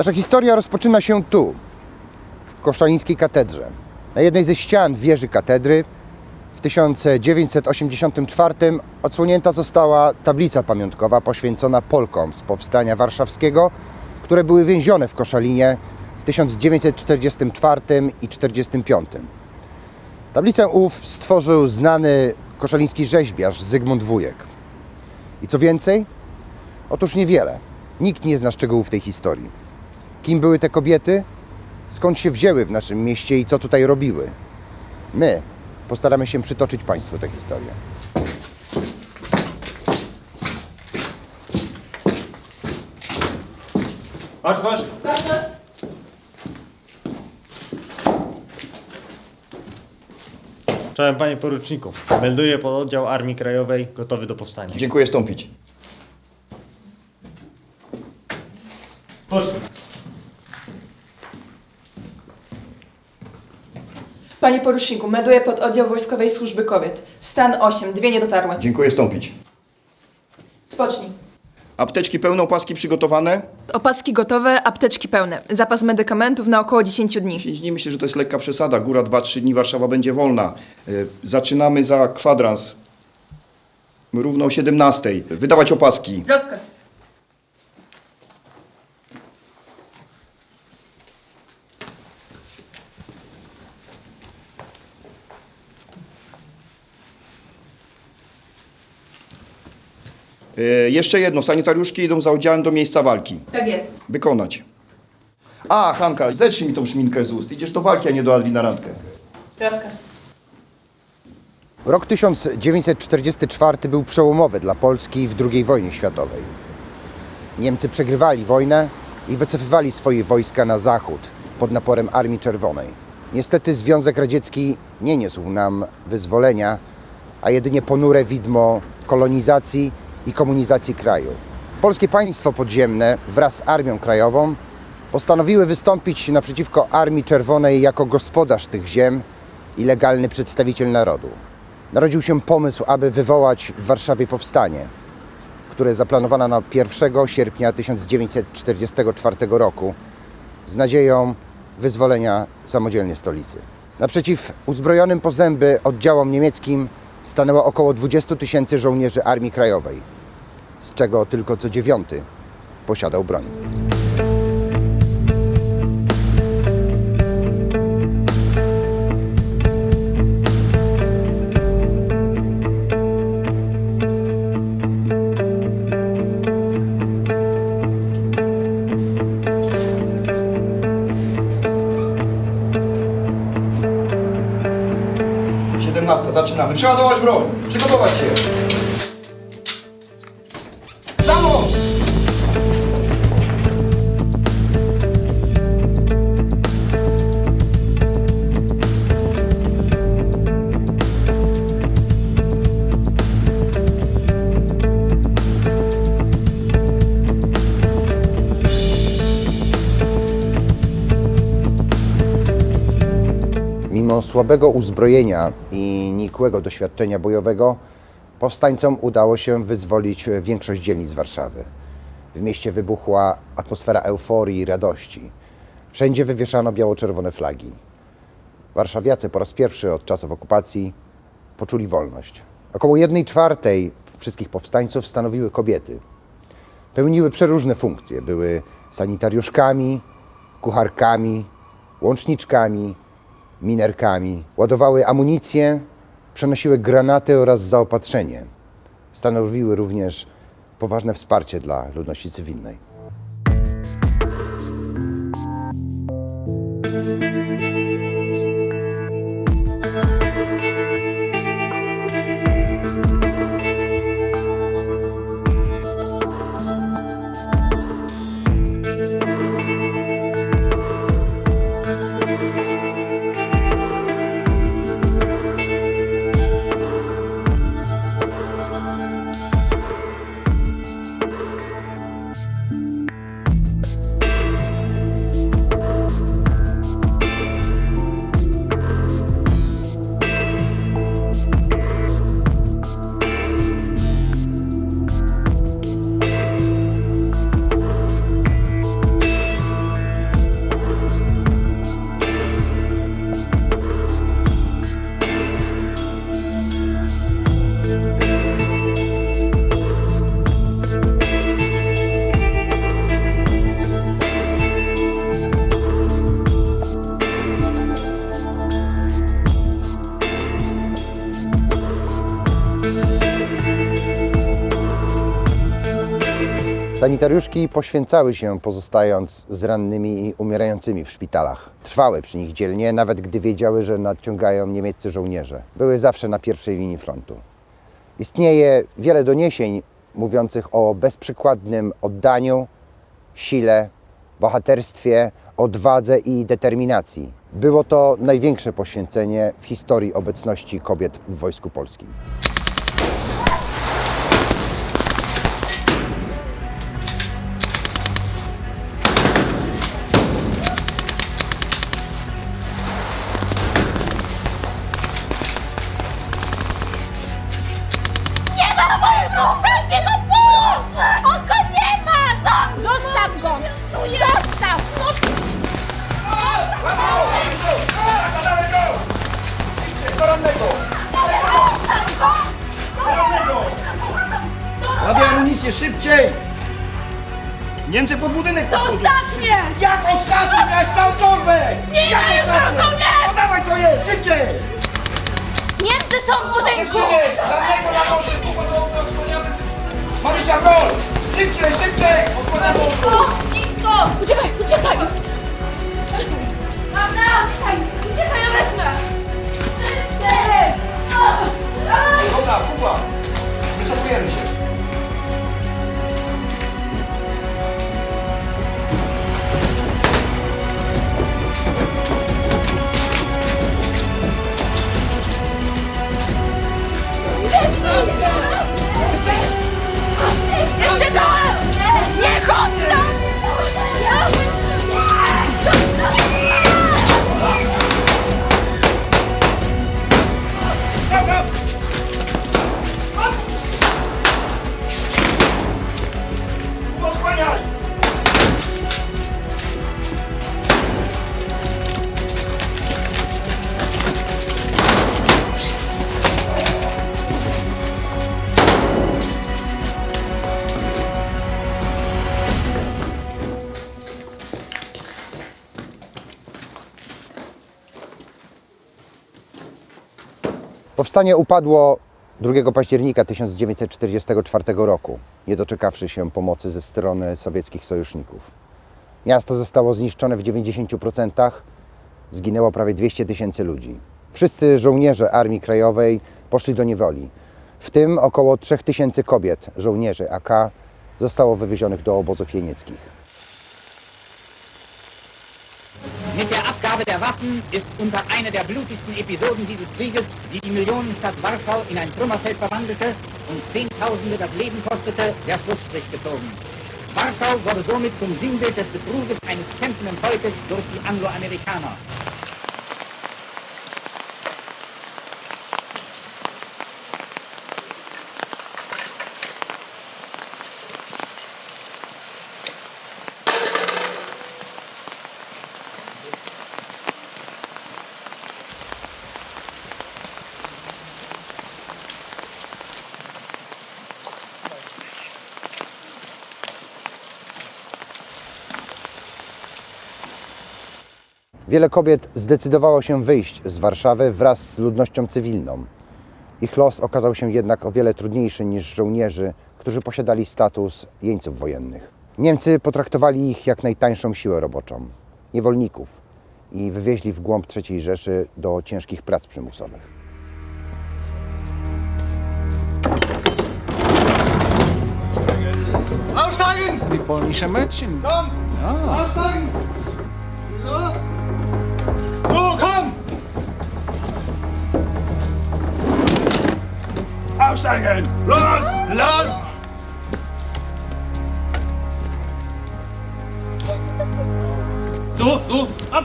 Nasza historia rozpoczyna się tu, w Koszalińskiej Katedrze. Na jednej ze ścian wieży katedry w 1984 odsłonięta została tablica pamiątkowa poświęcona Polkom z powstania warszawskiego, które były więzione w Koszalinie w 1944 i 1945. Tablicę ów stworzył znany koszaliński rzeźbiarz Zygmunt Wujek. I co więcej? Otóż niewiele. Nikt nie zna szczegółów tej historii. Kim były te kobiety? Skąd się wzięły w naszym mieście i co tutaj robiły? My postaramy się przytoczyć Państwu tę historię. Masz, masz. Czołem panie poruczniku. Melduję pododdział Armii Krajowej gotowy do powstania. Dziękuję stąpić. Spocznij. Panie poruczniku, meduję pod oddział Wojskowej Służby Kobiet. Stan 8, dwie niedotarłe. Dziękuję stąpić. Spocznij. Apteczki pełne, opaski przygotowane? Opaski gotowe, apteczki pełne. Zapas medykamentów na około 10 dni. 10 dni myślę, że to jest lekka przesada. Góra 2-3 dni, Warszawa będzie wolna. Y, Zaczynamy za kwadrans. Równo o 17. Wydawać opaski. Rozkaz. Jeszcze jedno. Sanitariuszki idą za oddziałem do miejsca walki. Tak jest. Wykonać. A, Hanka, zetrzyj mi tą szminkę z ust. Idziesz do walki, a nie do Adli na randkę. Rozkaz. Rok 1944 był przełomowy dla Polski w II wojnie światowej. Niemcy przegrywali wojnę i wycofywali swoje wojska na zachód pod naporem Armii Czerwonej. Niestety Związek Radziecki nie niósł nam wyzwolenia, a jedynie ponure widmo kolonizacji i komunizacji kraju. Polskie państwo podziemne wraz z Armią Krajową postanowiły wystąpić naprzeciwko Armii Czerwonej jako gospodarz tych ziem i legalny przedstawiciel narodu. Narodził się pomysł, aby wywołać w Warszawie powstanie, które zaplanowano na 1 sierpnia 1944 roku z nadzieją wyzwolenia samodzielnej stolicy. Naprzeciw uzbrojonym po zęby oddziałom niemieckim stanęło około 20 tysięcy żołnierzy Armii Krajowej, z czego tylko co dziewiąty posiadał broń. Siedemnasta, zaczynamy. Przeładować broń. Przygotować się. Słabego uzbrojenia i nikłego doświadczenia bojowego, powstańcom udało się wyzwolić większość dzielnic Warszawy. W mieście wybuchła atmosfera euforii i radości. Wszędzie wywieszano biało-czerwone flagi. Warszawiacy po raz pierwszy od czasów okupacji poczuli wolność. Około jednej czwartej wszystkich powstańców stanowiły kobiety. Pełniły przeróżne funkcje. Były sanitariuszkami, kucharkami, łączniczkami, minerkami. Ładowały amunicję, przenosiły granaty oraz zaopatrzenie. Stanowiły również poważne wsparcie dla ludności cywilnej. Sanitariuszki poświęcały się, pozostając z rannymi i umierającymi w szpitalach. Trwały przy nich dzielnie, nawet gdy wiedziały, że nadciągają niemieccy żołnierze. Były zawsze na pierwszej linii frontu. Istnieje wiele doniesień mówiących o bezprzykładnym oddaniu, sile, bohaterstwie, odwadze i determinacji. Było to największe poświęcenie w historii obecności kobiet w Wojsku Polskim. Niemcy pod budynek to podchodzą. ostatnie! Jak ostatni miałeś całą torbę! Nie Jak wiem, że ostatni? są jest! No dawaj co jest, szybciej! Niemcy są w budynku! Szybciej! Dlaczego na noszę? Marysia, gol! Szybciej, szybciej! Osłania Blisko! Blisko! Uciekaj, uciekaj! Uciekaj! Uciekaj! Uciekaj, ja wezmę! Szybciej! Aj! Dobra, Kuba! Wycofujemy się. Powstanie upadło 2 października 1944 roku, nie doczekawszy się pomocy ze strony sowieckich sojuszników. Miasto zostało zniszczone w 90%, zginęło prawie 200 tysięcy ludzi. Wszyscy żołnierze Armii Krajowej poszli do niewoli. W tym około 3 tysięcy kobiet, żołnierzy AK, zostało wywiezionych do obozów jenieckich. Mit der Waffen ist unter eine der blutigsten Episoden dieses Krieges, die die Millionenstadt Warschau in ein Trümmerfeld verwandelte und Zehntausende das Leben kostete, der Schlussstrich gezogen. Warschau wurde somit zum Sinnbild des Betruges eines kämpfenden Volkes durch die Angloamerikaner. Wiele kobiet zdecydowało się wyjść z Warszawy wraz z ludnością cywilną. Ich los okazał się jednak o wiele trudniejszy niż żołnierzy, którzy posiadali status jeńców wojennych. Niemcy potraktowali ich jak najtańszą siłę roboczą, niewolników i wywieźli w głąb III Rzeszy do ciężkich prac przymusowych. Die polnische Mädchen. Aussteigen! Los! Los! Du, du, ab!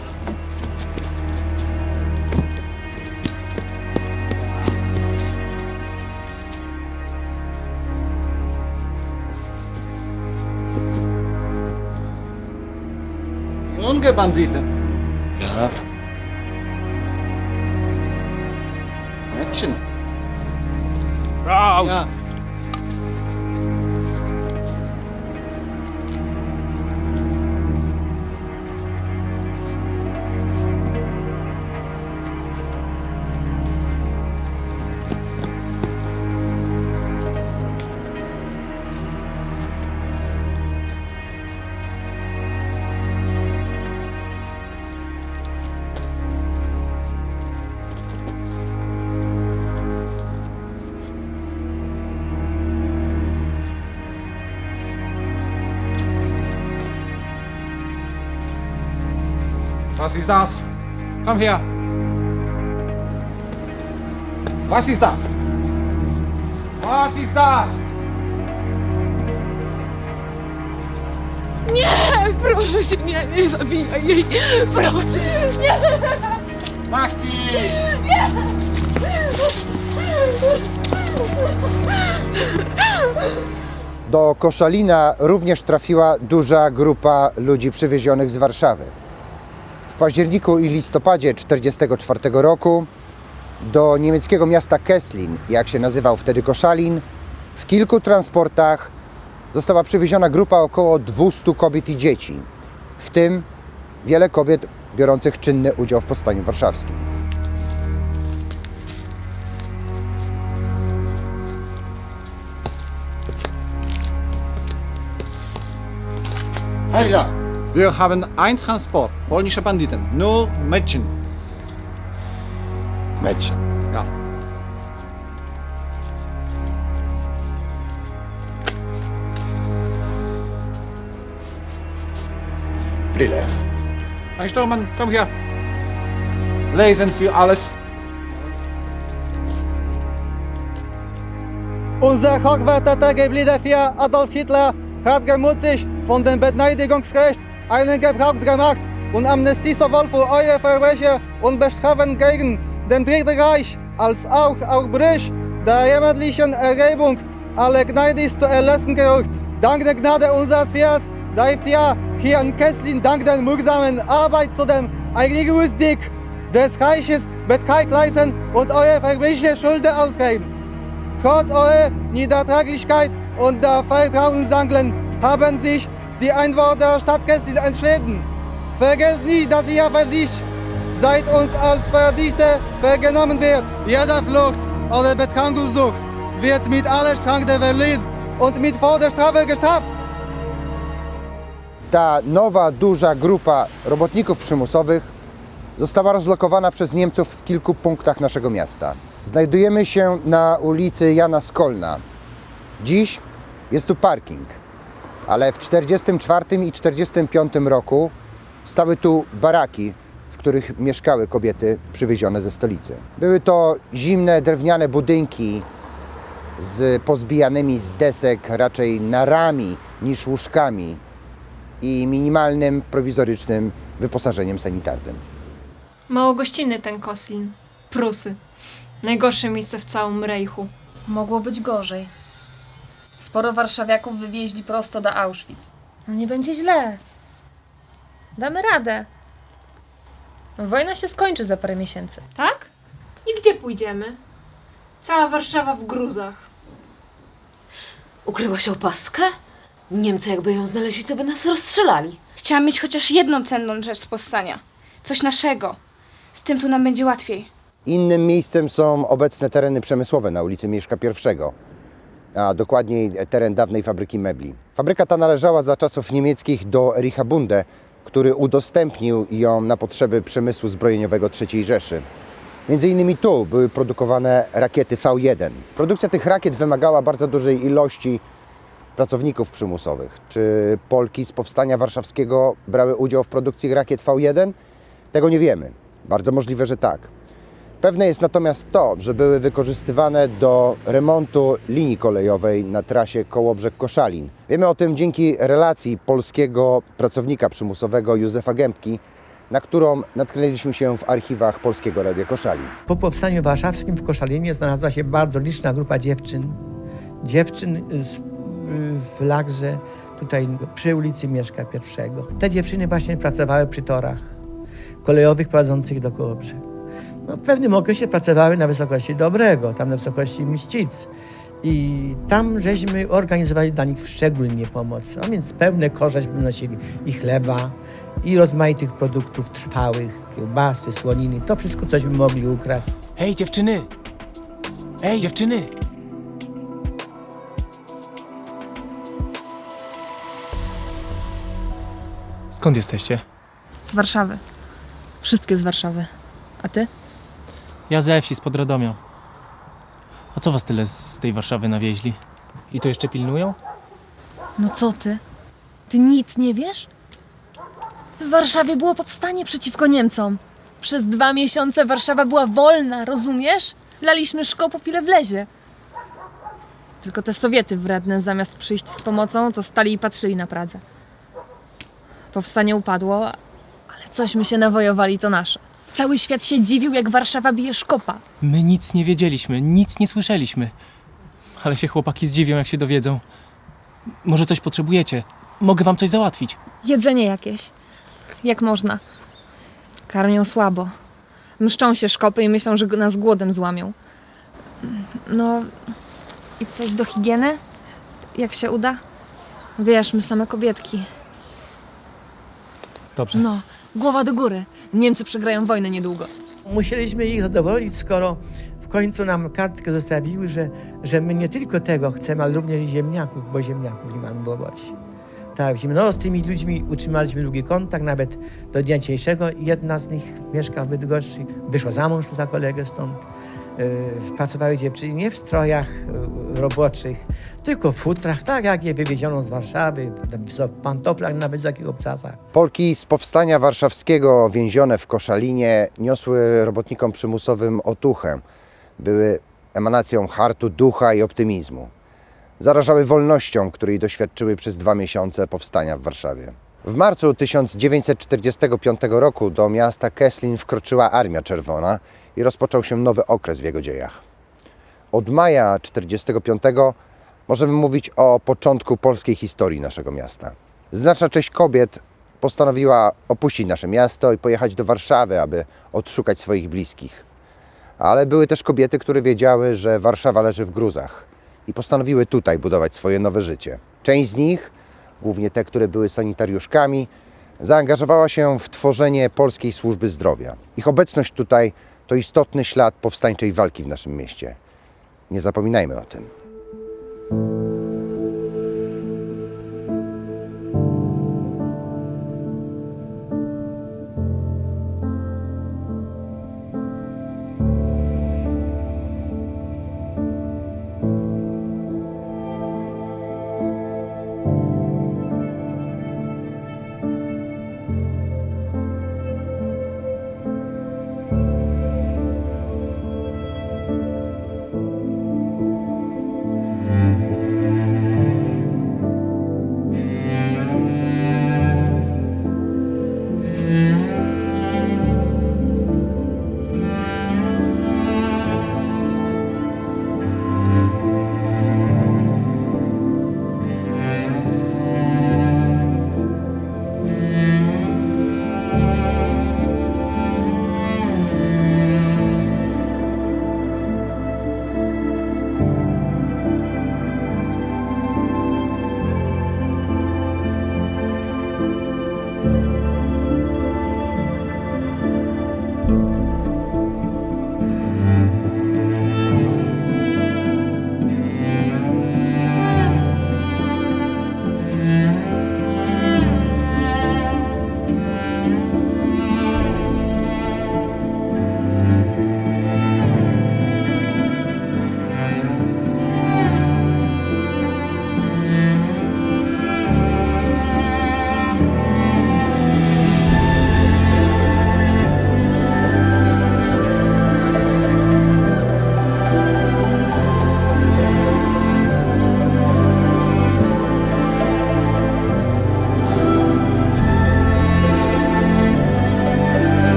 Junge Banditen. Ja. Mädchen. Oh, Raus! Ja. Was ist das? Komm her. Was ist das? Was ist das? Nie, proszę cię, nie, nie zabijaj jej. Proszę, nie. Mach dich! Do Koszalina również trafiła duża grupa ludzi przywiezionych z Warszawy. W październiku i listopadzie 1944 roku do niemieckiego miasta Kesslin, jak się nazywał wtedy Koszalin, w kilku transportach została przywieziona grupa około 200 kobiet i dzieci, w tym wiele kobiet biorących czynny udział w powstaniu warszawskim. Wir haben ein Transport, polnische Banditen, nur Mädchen. Meć. Ja. Brille. Ein Sturmann, komm her. Lesen für alles. Unser hochwerter gebliebene Vier Adolf Hitler hat gemutzig von dem Beneidigungsrecht einen Gebrauch gemacht und Amnestie sowohl für eure Verbrechen und Bestrafen gegen den Dritten Reich als auch auf Brüch der jämmerlichen Ergebung alle gnädig zu erlassen gerückt. Dank der Gnade unseres Viers dürft ihr hier in Kesslin dank der mühsamen Arbeit zu dem Einigungsdick des Reiches Betrag leisten und eure verbrechen Schulden ausgehen. Trotz eurer Niedertraglichkeit und der Vertrauensanglen haben sich die Einwohner der Stadt Kessel entschieden. Vergesst nicht, dass ihr Verdicht seid uns als Verdichter vergenommen wird. Jeder Flucht oder Betragungssuch wird mit aller Strenge verliehen und mit Vorderstrafe gestraft. Ta nowa, duża grupa robotników przymusowych została rozlokowana przez Niemców w kilku punktach naszego miasta. Znajdujemy się na ulicy Jana Skolna. Dziś jest tu parking, ale w 1944 i 1945 roku stały tu baraki, w których mieszkały kobiety przywiezione ze stolicy. Były to zimne, drewniane budynki z pozbijanymi z desek raczej narami niż łóżkami i minimalnym, prowizorycznym wyposażeniem sanitarnym. Mało gościnny ten Koslin. Prusy. Najgorsze miejsce w całym Rejchu. Mogło być gorzej. Sporo warszawiaków wywieźli prosto do Auschwitz. No nie będzie źle. Damy radę. Wojna się skończy za parę miesięcy. Tak? I gdzie pójdziemy? Cała Warszawa w gruzach. Ukryła się opaskę? Niemcy jakby ją znaleźli, to by nas rozstrzelali. Chciałam mieć chociaż jedną cenną rzecz z powstania. Coś naszego. Z tym tu nam będzie łatwiej. Innym miejscem są obecne tereny przemysłowe na ulicy Mieszka I, a dokładniej teren dawnej fabryki mebli. Fabryka ta należała za czasów niemieckich do Ericha Bunde, który udostępnił ją na potrzeby przemysłu zbrojeniowego III Rzeszy. Między innymi tu były produkowane rakiety V1. Produkcja tych rakiet wymagała bardzo dużej ilości pracowników przymusowych. Czy Polki z powstania warszawskiego brały udział w produkcji rakiet V1? Tego nie wiemy. Bardzo możliwe, że tak. Pewne jest natomiast to, że były wykorzystywane do remontu linii kolejowej na trasie Kołobrzeg-Koszalin. Wiemy o tym dzięki relacji polskiego pracownika przymusowego Józefa Gębki, na którą natknęliśmy się w archiwach Polskiego Radia Koszalin. Po powstaniu warszawskim w Koszalinie znalazła się bardzo liczna grupa dziewczyn. Dziewczyn z, w Lagrze, tutaj przy ulicy Mieszka I. Te dziewczyny właśnie pracowały przy torach kolejowych prowadzących do Kołobrzegu. No, w pewnym okresie pracowały na wysokości Dobrego, tam na wysokości Mścic. I tam żeśmy organizowali dla nich szczególnie pomoc. A więc pełne korze żeśmy nosili i chleba, i rozmaitych produktów trwałych, kiełbasy, słoniny. To wszystko cośmy mogli ukraść. Hej dziewczyny! Ej dziewczyny! Skąd jesteście? Z Warszawy. Wszystkie z Warszawy. A ty? Ja ze wsi, spod Radomia. A co was tyle z tej Warszawy nawieźli? I to jeszcze pilnują? No co ty? Ty nic nie wiesz? W Warszawie było powstanie przeciwko Niemcom. Przez dwa miesiące Warszawa była wolna, rozumiesz? Laliśmy szkopów ile wlezie. Tylko te Sowiety wredne, zamiast przyjść z pomocą, to stali i patrzyli na Pradze. Powstanie upadło, ale cośmy się nawojowali, to nasze. Cały świat się dziwił, jak Warszawa bije szkopa. My nic nie wiedzieliśmy, nic nie słyszeliśmy. Ale się chłopaki zdziwią, jak się dowiedzą. Może coś potrzebujecie? Mogę wam coś załatwić. Jedzenie jakieś. Jak można. Karmią słabo. Mszczą się szkopy i myślą, że nas głodem złamią. No, i coś do higieny? Jak się uda? Wiesz, my same kobietki. Dobrze. No, głowa do góry. Niemcy przegrają wojnę niedługo. Musieliśmy ich zadowolić, skoro w końcu nam kartkę zostawiły, że, że my nie tylko tego chcemy, ale również ziemniaków, bo ziemniaków nie mamy w obozie. Tak, no, z tymi ludźmi utrzymaliśmy długi kontakt, nawet do dnia dzisiejszego. Jedna z nich mieszka w Bydgoszczy, wyszła za mąż za kolegę stąd. Yy, pracowały dziewczyny nie w strojach yy, roboczych, tylko w futrach, tak jak je wywieziono z Warszawy, w pantoflach na wysokich obcasach. Polki z powstania warszawskiego więzione w Koszalinie niosły robotnikom przymusowym otuchę. Były emanacją hartu ducha i optymizmu. Zarażały wolnością, której doświadczyły przez dwa miesiące powstania w Warszawie. W marcu 1945 roku do miasta Keslin wkroczyła Armia Czerwona i rozpoczął się nowy okres w jego dziejach. Od maja 1945 możemy mówić o początku polskiej historii naszego miasta. Znaczna część kobiet postanowiła opuścić nasze miasto i pojechać do Warszawy, aby odszukać swoich bliskich. Ale były też kobiety, które wiedziały, że Warszawa leży w gruzach i postanowiły tutaj budować swoje nowe życie. Część z nich, głównie te, które były sanitariuszkami, zaangażowała się w tworzenie polskiej służby zdrowia. Ich obecność tutaj to istotny ślad powstańczej walki w naszym mieście. Nie zapominajmy o tym.